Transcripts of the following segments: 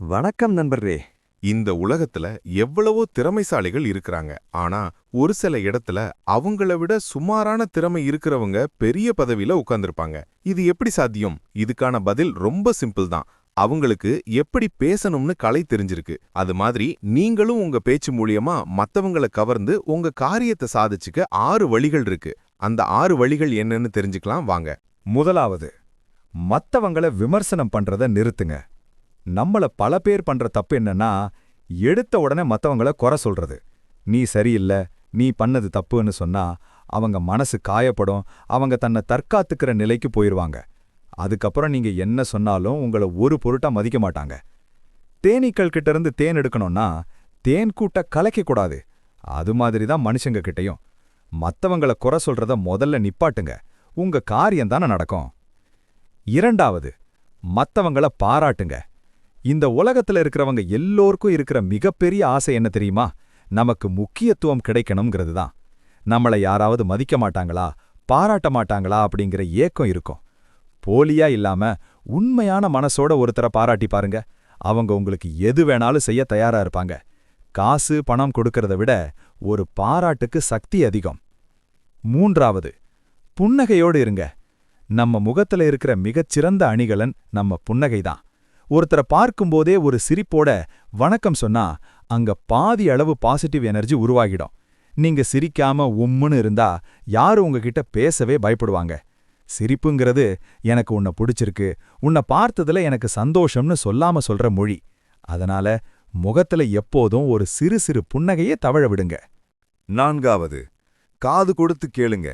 வணக்கம் நண்பரே இந்த உலகத்துல எவ்வளவோ திறமைசாலிகள் இருக்கிறாங்க. ஆனா ஒரு சில இடத்துல அவங்கள விட சுமாரான திறமை இருக்கிறவங்க பெரிய பதவியில உட்கார்ந்திருப்பாங்க. இது எப்படி சாத்தியம்? இதுக்கான பதில் ரொம்ப சிம்பிள் தான். அவங்களுக்கு எப்படி பேசணும்னு கலை தெரிஞ்சிருக்கு. அது மாதிரி நீங்களும் உங்க பேச்சு மூலியமா மத்தவங்கள கவர்ந்து உங்க காரியத்தை சாதிச்சுக்க ஆறு வழிகள் இருக்கு. அந்த ஆறு வழிகள் என்னன்னு தெரிஞ்சுக்கலாம் வாங்க. முதலாவது மத்தவங்கள விமர்சனம் பண்றத நிறுத்துங்க. நம்மள பல பேர் பண்ற தப்பு என்னன்னா எடுத்த உடனே மத்தவங்கள குறை சொல்றது. நீ சரியில்லை நீ பண்ணது தப்புன்னு சொன்னா அவங்க மனசு காயப்படும் அவங்க தன்னை தற்காத்துக்கிற நிலைக்கு போயிருவாங்க. அதுக்கப்புறம் நீங்க என்ன சொன்னாலும் உங்களை ஒரு பொருட்டா மதிக்க மாட்டாங்க. தேனீக்கள் கிட்ட இருந்து தேன் எடுக்கணும்னா தேன் கூட்ட கலைக்க கூடாது. அது மாதிரி தான் மனுஷங்க கிட்டையும். மத்தவங்கள குறை சொல்றத முதல்ல நிப்பாட்டுங்க. உங்க காரியம் தானே நடக்கும். இரண்டாவது மத்தவங்கள பாராட்டுங்க. இந்த உலகத்துல இருக்கிறவங்க எல்லோருக்கும் இருக்கிற மிகப்பெரிய ஆசை என்ன தெரியுமா? நமக்கு முக்கியத்துவம் கிடைக்கணுங்கிறது தான். நம்மளை யாராவது மதிக்க மாட்டாங்களா? பாராட்ட மாட்டாங்களா? அப்படிங்கிற ஏக்கம் இருக்கும். போலியா இல்லாம உண்மையான மனசோட ஒருத்தரை பாராட்டி பாருங்க. அவங்க உங்களுக்கு எது வேணாலும் செய்ய தயாரா இருப்பாங்க. காசு பணம் கொடுக்கறத விட ஒரு பாராட்டுக்கு சக்தி அதிகம். மூன்றாவது புன்னகையோடு இருங்க. நம்ம முகத்துல இருக்கிற மிகச்சிறந்த அணிகலன் நம்ம புன்னகைதான். ஒருத்தரை பார்க்கும்போதே ஒரு சிரிப்போட வணக்கம் சொன்னா அங்க பாதி அளவு பாசிட்டிவ் எனர்ஜி உருவாகிடும். நீங்க சிரிக்காம உம்முன்னு இருந்தா யாரும் உங்ககிட்ட பேசவே பயப்படுவாங்க. சிரிப்புங்கிறது எனக்கு உன்னை பிடிச்சிருக்கு உன்னை பார்த்ததுல எனக்கு சந்தோஷம்னு சொல்லாம சொல்ற மொழி. அதனால முகத்துல எப்போதும் ஒரு சிறு சிறு புன்னகையே தவழ விடுங்க. நான்காவது காது கொடுத்து கேளுங்க.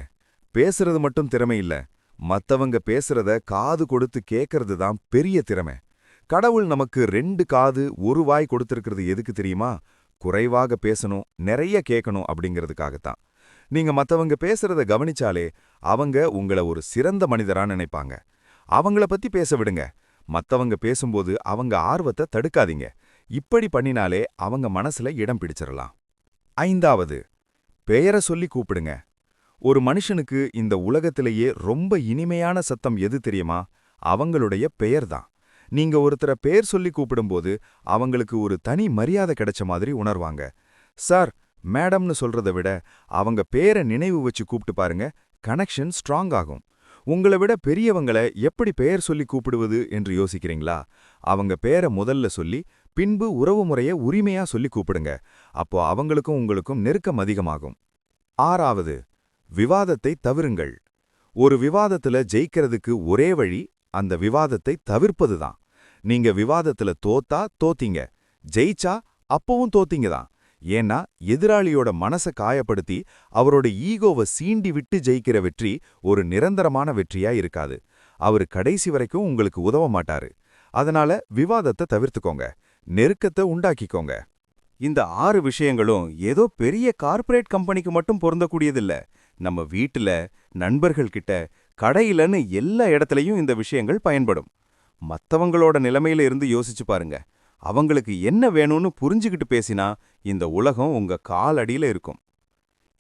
பேசுறது மட்டும் திறமை இல்ல. மத்தவங்க பேசுறத காது கொடுத்து கேக்கிறது தான் பெரிய திறமை. கடவுள் நமக்கு ரெண்டு காது ஒரு வாய் கொடுத்திருக்கிறது எதுக்கு தெரியுமா? குறைவாக பேசணும் நிறைய கேட்கணும் அப்படிங்கிறதுக்காகத்தான். நீங்க மத்தவங்க பேசுறத கவனிச்சாலே அவங்க உங்கள ஒரு சிறந்த மனிதரா நினைப்பாங்க. அவங்கள பத்தி பேச விடுங்க. மத்தவங்க பேசும்போது அவங்க ஆர்வத்தை தடுக்காதீங்க. இப்படி பண்ணினாலே அவங்க மனசுல இடம் பிடிச்சிடலாம் ஐந்தாவது பெயரை சொல்லி கூப்பிடுங்க. ஒரு மனுஷனுக்கு இந்த உலகத்திலேயே ரொம்ப இனிமையான சத்தம் எது தெரியுமா? அவங்களுடைய பெயர்தான். நீங்க ஒருத்தரை பேர் சொல்லி கூப்பிடும்போது அவங்களுக்கு ஒரு தனி மரியாதை கிடைச்ச மாதிரி உணர்வாங்க. சார் மேடம்னு சொல்றதை விட அவங்க பேரை நினைவு வச்சு கூப்பிட்டு பாருங்க கனெக்ஷன் ஸ்ட்ராங் ஆகும். உங்களை விட பெரியவங்களை எப்படி பெயர் சொல்லி கூப்பிடுவது என்று யோசிக்கிறீங்களா? அவங்க பேரை முதல்ல சொல்லி பின்பு உறவு முறையை உரிமையா சொல்லி கூப்பிடுங்க. அப்போ அவங்களுக்கும் உங்களுக்கும் நெருக்கம் அதிகமாகும். ஆறாவது விவாதத்தை தவிருங்கள். ஒரு விவாதத்துல ஜெயிக்கிறதுக்கு ஒரே வழி அந்த விவாதத்தை தவிர்ப்பதுதான் நீங்க விவாதத்துல தோத்தா தோத்தீங்க. ஜெயிச்சா அப்பவும் தோத்தீங்க தான். ஏன்னா எதிராளியோட மனச காயப்படுத்தி அவரோட ஈகோவை சீண்டி விட்டு ஜெயிக்கிற வெற்றி ஒரு நிரந்தரமான வெற்றியா இருக்காது. அவரு கடைசி வரைக்கும் உங்களுக்கு உதவ மாட்டாரு. அதனால விவாதத்தை தவிர்த்துக்கோங்க. நெருக்கத்தை உண்டாக்கிக்கோங்க. இந்த ஆறு விஷயங்களும் ஏதோ பெரிய கார்ப்பரேட் கம்பெனிக்கு மட்டும் பொருந்தக்கூடியதில்ல. நம்ம வீட்டுல நண்பர்கள்கிட்ட கடையிலன்னு எல்லா இடத்துலயும் இந்த விஷயங்கள் பயன்படும். மத்தவங்களோட நிலைமையில இருந்து யோசிச்சு பாருங்க. அவங்களுக்கு என்ன வேணும்னு புரிஞ்சுக்கிட்டு பேசினா இந்த உலகம் உங்க காலடியில இருக்கும்.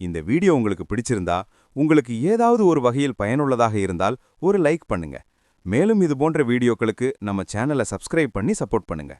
இந்த வீடியோ உங்களுக்கு பிடிச்சிருந்தா உங்களுக்கு ஏதாவது ஒரு வகையில் பயனுள்ளதாக இருந்தால் ஒரு லைக் பண்ணுங்க. மேலும் இது போன்ற வீடியோக்களுக்கு நம்ம சேனலை சப்ஸ்கிரைப் பண்ணி சப்போர்ட் பண்ணுங்க.